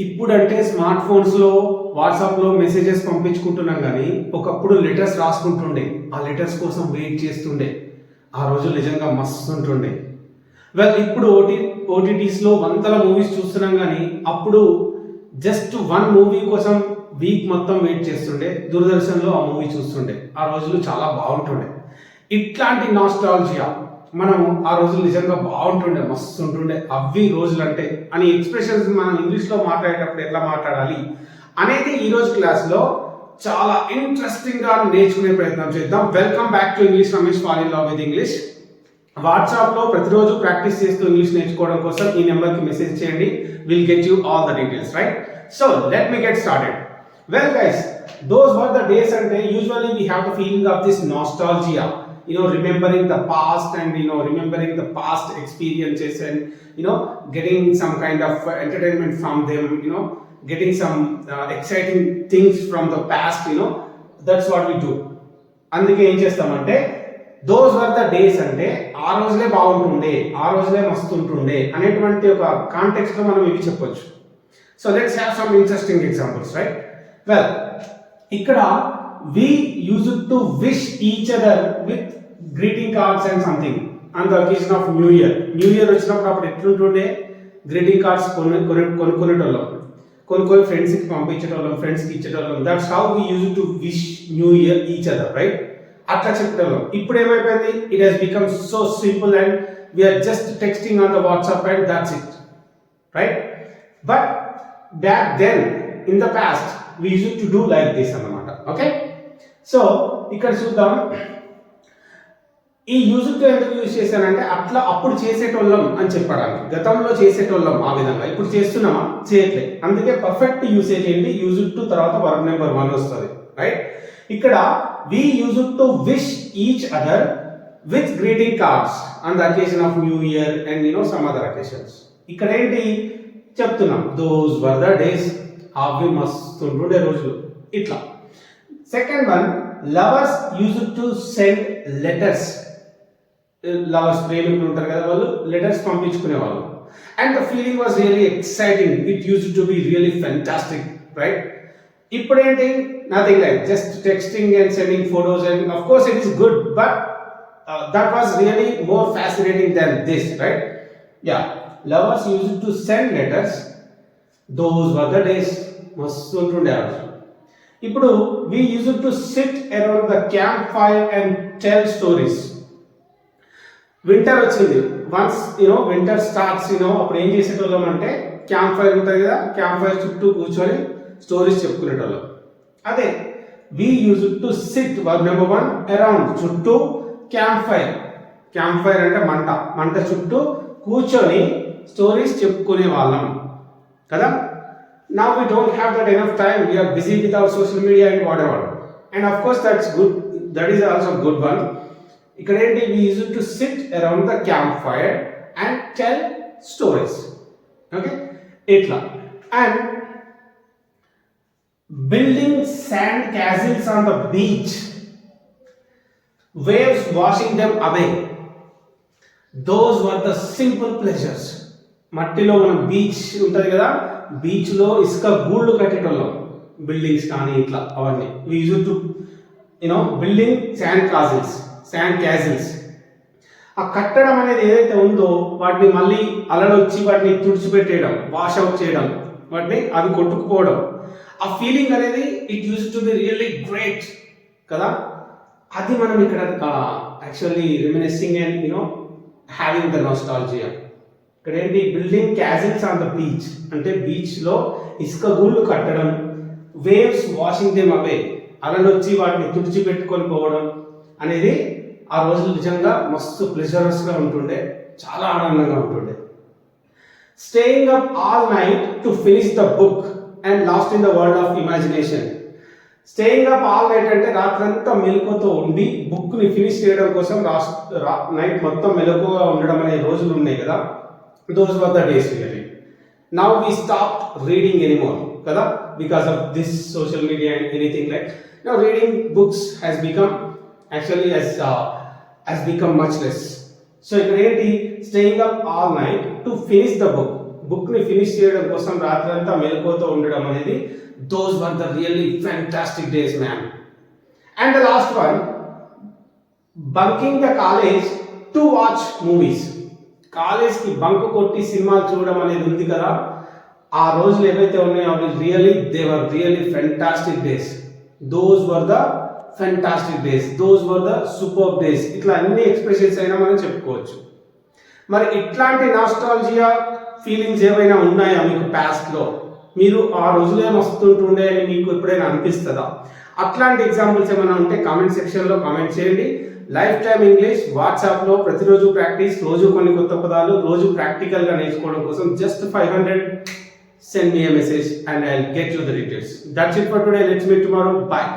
ఇప్పుడంటే స్మార్ట్ ఫోన్స్లో వాట్సాప్లో మెసేజెస్ పంపించుకుంటున్నాం కానీ ఒకప్పుడు లెటర్స్ రాసుకుంటుండే. ఆ లెటర్స్ కోసం వెయిట్ చేస్తుండే. ఆ రోజు నిజంగా మస్తు ఉంటుండే. వెల్ ఇప్పుడు ఓటీ ఓటీటీస్లో వందల మూవీస్ చూస్తున్నాం కానీ అప్పుడు జస్ట్ వన్ మూవీ కోసం వీక్ మొత్తం వెయిట్ చేస్తుండే. దూరదర్శన్లో ఆ మూవీ చూస్తుండే. ఆ రోజులు చాలా బాగుంటుండే. ఇట్లాంటి నాస్ట్రాలజియా మనం ఆ రోజులు నిజంగా బాగుంటుండే మస్తు ఉంటుండే అవి రోజులు అంటే అని ఎక్స్ప్రెషన్స్ మనం ఇంగ్లీష్లో మాట్లాడేటప్పుడు ఎట్లా మాట్లాడాలి అనేది ఈరోజు క్లాస్లో చాలా ఇంట్రెస్టింగ్గా నేర్చుకునే ప్రయత్నం చేద్దాం. Welcome back to English Ramesh fall in love with English వాట్సాప్లో ప్రతిరోజు ప్రాక్టీస్ చేస్తూ ఇంగ్లీష్ నేర్చుకోవడం కోసం ఈ నెంబర్కి మెసేజ్ చేయండి. Will get you all the details right so let me get started well guys those were the days అంటే usually we have the feeling of this nostalgia you know remembering the past and you know remembering the past experiences and you know getting some kind of uh, entertainment from them you know getting some uh, exciting things from the past you know that's what we do అందుకే ఏం చేస్తామంటే those were the days అంటే ఆ రోజులే బాగుంటుండే ఆ రోజులే మస్తు ఉంటుండే అనేటువంటి ఒక కాంటెక్స్ట్లో మనం ఇవి చెప్పొచ్చు so let's have some interesting examples right well ఇక్కడ we use to wish each other with greeting cards and something and the occasion of new year new year వచ్చినప్పుడు అప్పుడు ఎట్లుంటుండే? గ్రీటింగ్ కార్డ్స్ కొను కొనుక్కునేటోళ్ళం. కొనుక్కొని ఫ్రెండ్స్కి పంపించేటోళ్ళం ఫ్రెండ్స్కి ఇచ్చేటోళ్ళం. That's how we use to wish new year each other right అట్లా చెప్పేటోళ్ళం. ఇప్పుడు ఏమైపోయింది? It has become so simple and we're just texting on the WhatsApp and that's it right but back then in the past we use to do like this అన్నమాట okay so ఇక్కడ చూద్దాం. ఈ use ఎందుకు use చేశానంటే అట్లా అప్పుడు చేసేటోళ్ళం అని చెప్పడానికి గతంలో చేసేటోళ్ళం ఆ విధంగా. ఇప్పుడు చేస్తున్నామా? చేయట్లే. అందుకే పర్ఫెక్ట్ యూసేజ్ ఏంటి? యూజ్ టు తర్వాత వర్క్ నెంబర్ వన్ వస్తుంది. రైట్ ఇక్కడ we use to wish each other with greeting cards and occasion of new year and you know some other occasions ఇక్కడ ఏంటి? చెప్తున్నాం. దోస్ వర్ ద డేస్ అవి మస్తు ఉంటుండే రోజులు. ఇట్లా. Second one lovers use to send letters lovers ప్రేమికులు ఉంటారు కదా వాళ్ళు లెటర్స్ పంపించుకునే వాళ్ళు and the feeling was really exciting it use to be really fantastic right ఇప్పుడేంటి nothing like just texting and sending photos and of course it is good but that was really more fascinating then this right yeah lovers use to send letters those were the days మస్తు ఉంటుండే ఆ రోజు. ఇప్పుడు we use to sit around the campfire and tell stories winter వచ్చింది. Once you know winter starts you know అప్పుడు ఏం చేసేటోళ్ళం అంటే camp fire ఉంటుంది కదా క్యాంప్ ఫైర్ చుట్టూ కూర్చొని స్టోరీస్ చెప్పుకునేటోళ్ళం. అదే we use to sit number one around చుట్టూ క్యాంప్ ఫైర్ క్యాంప్ ఫైర్ అంటే మంట. మంట చుట్టూ కూర్చొని స్టోరీస్ చెప్పుకునే వాళ్ళం కదా? నా we don't have that enough time we're busy with our social media and whatever and of course that's good that is also good one ఇక్కడ ఏంటి we use to sit around the campfire and tell stories okay ఇట్లా and building sand castles on the beach waves washing them away. Those were the simple pleasures. మట్టిలో మనం beach ఉంటుంది కదా బీచ్లో ఇసుక గూళ్ళు కట్టేటోళ్ళం బిల్డింగ్స్ కానీ ఇట్లా అవన్నీ use to you know building sand castles sand castles ఆ కట్టడం అనేది ఏదైతే ఉందో వాటిని మళ్ళీ అలలు వచ్చి వాటిని తుడిచిపెట్టేయడం వాష్ అవుట్ చేయడం వాటిని అవి కొట్టుకుపోవడం. ఆ ఫీలింగ్ అనేది it use to be really great కదా? అది మనం ఇక్కడ actually reminiscing and you know having the nostalgia ఇక్కడ ఏంటి building castles on the beach అంటే బీచ్లో ఇసుక గూళ్ళు కట్టడం వేవ్స్ వాషింగ్ దేమ్ అవే అలలు వచ్చి వాటిని తుడిచిపెట్టుకొని పోవడం. అనేది ఆ రోజులు నిజంగా మస్తు ప్లెజరస్గా ఉంటుండే చాలా ఆనందంగా ఉంటుండే. Staying up all night to finish the book and lost in the world of imagination staying up all night అంటే రాత్రంతా మెలకువతో ఉండి బుక్ని ఫినిష్ చేయడం కోసం నైట్ మొత్తం మెలకువగా ఉండడం అనే రోజులు ఉన్నాయి కదా. Those were the days really now we stop reading anymore కదా because of this social media and anything like now reading books has become actually has has become much less so ఇక్కడ ఏంటి? Staying up all night to finish the book బుక్ని finish చేయడం కోసం రాత్రంతా మేలుకోతూ ఉండడం అనేది those were the really fantastic days ma'am and the last one bunking the college to watch movies కాలేజ్కి బంక్ కొట్టి సినిమాలు చూడడం అనేది ఉంది కదా. ఆ రోజులు ఏవైతే ఉన్నాయో అవి really they were really fantastic days those were the fantastic days those were the super days ఇట్లా అన్ని ఎక్స్ప్రెషన్స్ అయినా మనం చెప్పుకోవచ్చు. మరి ఇట్లాంటి నాస్ట్రాలజియా ఫీలింగ్స్ ఏమైనా ఉన్నాయా మీకు పాస్ట్లో మీరు ఆ రోజులే వస్తుంటుండే అని మీకు ఎప్పుడైనా అనిపిస్తుందా? అట్లాంటి ఎగ్జాంపుల్స్ ఏమైనా ఉంటే కామెంట్ సెక్షన్లో కామెంట్ చేయండి. లైఫ్ టైమ్ ఇంగ్లీష్ వాట్సాప్లో ప్రతిరోజు ప్రాక్టీస్ రోజు కొన్ని కొత్త పదాలు రోజు ప్రాక్టికల్గా నేర్చుకోవడం కోసం just five hundred send me message and I get you the details that's it for today let's meet tomorrow bye